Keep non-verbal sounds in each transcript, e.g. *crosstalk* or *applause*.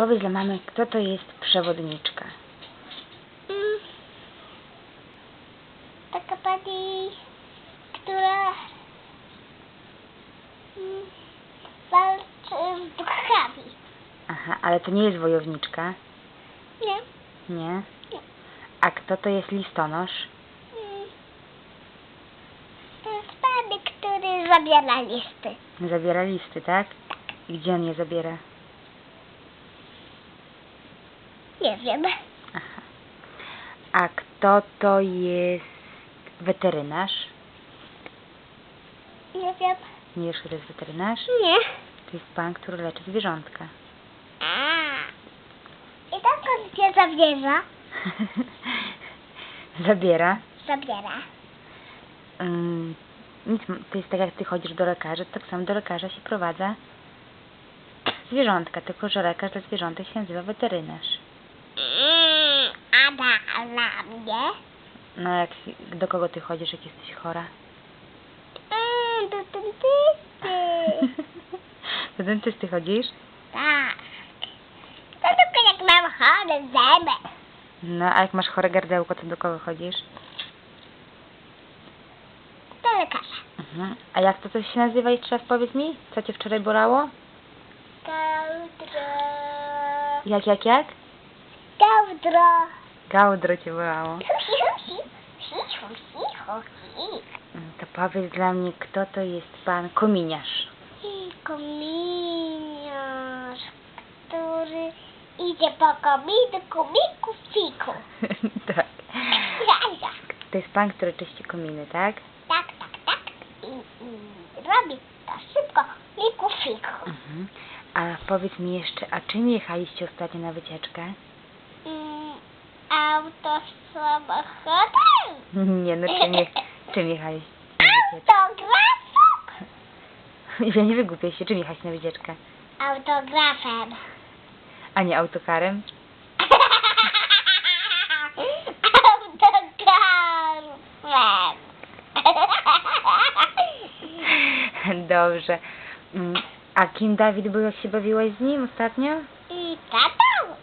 powiedz dla mamy, kto to jest przewodniczka. Mm. Taka pani, która mm, walczy z duchami. Aha, ale to nie jest wojowniczka. Nie? Nie. Nie. A kto to jest listonosz? Mm. To jest pan, który zabiera listy. Zabiera listy, tak? I gdzie on je zabiera? Nie wiem. Aha. A kto to jest weterynarz? Nie wiem. Nie wiesz, kto to jest weterynarz? Nie. To jest pan, który leczy zwierzątka. A. I tak on cię zabierza. *laughs* Zabiera. Zabiera. Ym, nic, to jest tak jak ty chodzisz do lekarza, to tak samo do lekarza się prowadza zwierzątka, tylko że lekarz dla zwierzątek się nazywa weterynarz. Mm, a da, na mnie? No jak, do kogo ty chodzisz, jak jesteś chora? Mm, do dentysty. *laughs* Do dentysty chodzisz? Tak. To tylko jak mam chore zęby. No a jak masz chore gardełko, to do kogo chodzisz? Do lekarza. Mhm. A jak to coś się nazywa? Jeszcze raz powiedz mi, co cię wczoraj bolało? Gałdro. Jak, jak, jak? Gałdro. Gałdro cię cicho. Mm, To powiedz dla mnie, kto to jest pan kominiarz? Kominiarz, który idzie po kominku, miku, fiku. *laughs* tak. To jest pan, który czyści kominy, tak? Tak, tak, tak. I, i robi to szybko, miku, fiku. Mhm. A powiedz mi jeszcze, a czym jechaliście ostatnio na wycieczkę? Auto z samochodem. Nie, no czym, je, czym wycieczkę? Autografem. *laughs* Ja nie wygłupiaj się, czym jechać na wycieczkę? Autografem. A nie autokarem? Autografem. *laughs* Dobrze. Mm, A kim Dawid był, jak się bawiłaś z nim ostatnio? I tatą.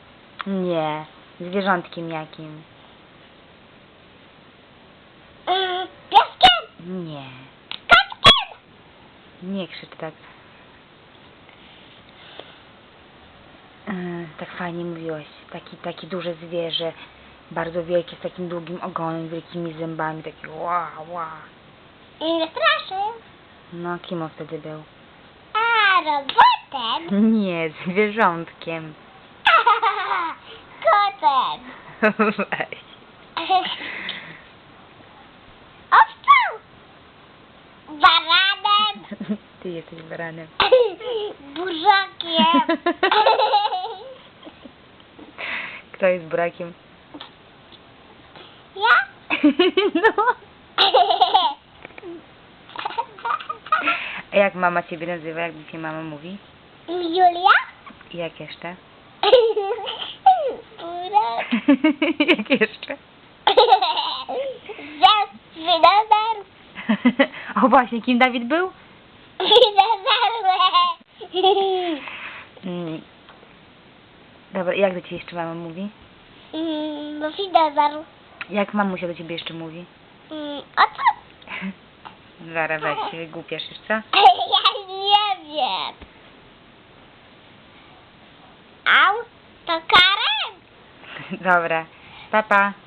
Nie, zwierzątkiem jakim? Mm, Pieskiem. Nie, Kaczkiem. nie krzycz tak. Yy, tak fajnie mówiłaś. Taki, takie duże zwierzę, bardzo wielkie, z takim długim ogonem, wielkimi zębami, takie ła, ła. I nie straszy. No, kim on wtedy był? A robotem. *laughs* Nie, zwierzątkiem. Weź. Owcą. Baranem. Ty jesteś baranem. *laughs* Burzakiem. *laughs* Kto jest burakiem? Ja? *laughs* No. A jak mama ciebie nazywa, jak dzisiaj mama mówi? Julia? I jak jeszcze? Burak. *laughs* jak jeszcze? *laughs* Wynazar. *laughs* o właśnie, kim Dawid był? Wynazarłe. Mm. Dobra, jak do ciebie jeszcze mama mówi? Mm, No winazar. Jak mamusia do ciebie jeszcze mówi? Mm, A co? Zara, weź się wygłupiasz już, co? Ja nie wiem. Autokarem? Dobra, papa.